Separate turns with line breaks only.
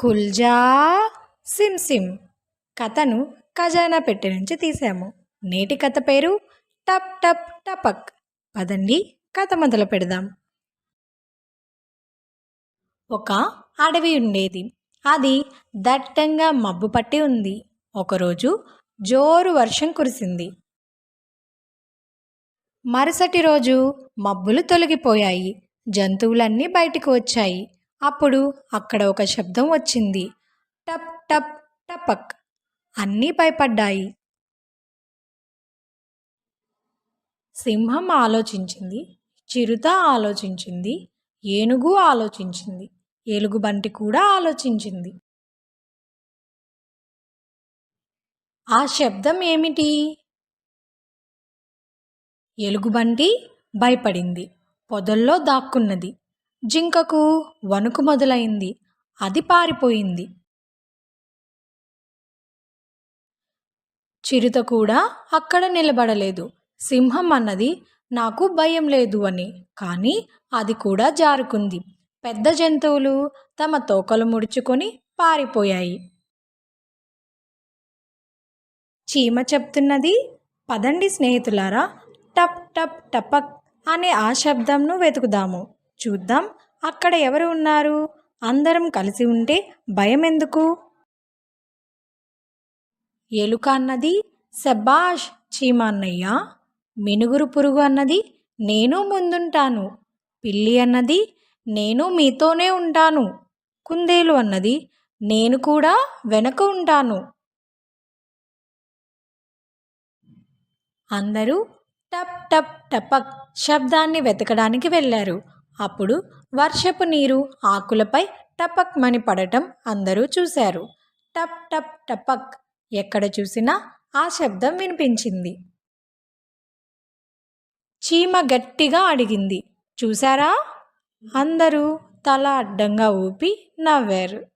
కుల్జా SIM SIM. కథను ఖజానా పెట్టె నుంచి తీసాము. నేటి కథ పేరు టప్ టప్ టపక్. పదండి కథ మొదలు పెడదాం. ఒక అడవి ఉండేది. అది దట్టంగా మబ్బు పట్టి ఉంది. ఒకరోజు జోరు వర్షం కురిసింది. మరుసటి రోజు మబ్బులు తొలగిపోయాయి. జంతువులన్నీ బయటకు వచ్చాయి. అప్పుడు అక్కడ ఒక శబ్దం వచ్చింది. టప్ టప్ టపక్. అన్నీ భయపడ్డాయి. సింహం ఆలోచించింది. చిరుత ఆలోచించింది. ఏనుగు ఆలోచించింది. ఏలుగుబంటి కూడా ఆలోచించింది. ఆ శబ్దం ఏమిటి? ఎలుగుబంటి భయపడింది. పొదల్లో దాక్కున్నది. జింకకు వణుకు మొదలైంది. అది పారిపోయింది. చిరుత కూడా అక్కడ నిలబడలేదు. సింహం అన్నది నాకు భయం లేదు అని. కానీ అది కూడా జారుకుంది. పెద్ద జంతువులు తమ తోకలు ముడుచుకొని పారిపోయాయి. చీమ చెప్తున్నది? పదండి స్నేహితులారా. టప్ టప్ టపక్ అనే ఆ శబ్దంను వెతుకుదాము. చూద్దాం. అక్కడ ఎవరు ఉన్నారు? అందరం కలిసి ఉంటే భయం ఎందుకు ఎలుక అన్నది శబాష్ చీమ అన్నయ్య మినుగురు పురుగు అన్నది నేను ముందుంటాను. పిల్లి అన్నది నేను మీతోనే ఉంటాను. కుందేలు అన్నది నేను కూడా వెనక ఉంటాను. అందరూ టప్ టప్ టపక్ శబ్దాన్ని వెతకడానికి వెళ్ళారు. అప్పుడు వర్షపు నీరు ఆకులపై టపక్మని పడటం అందరూ చూశారు. టప్ టప్ టపక్ ఎక్కడ చూసినా ఆ శబ్దం వినిపించింది. చీమ గట్టిగా అడిగింది. చూశారా? అందరూ తల అడ్డంగా ఊపి నవ్వారు.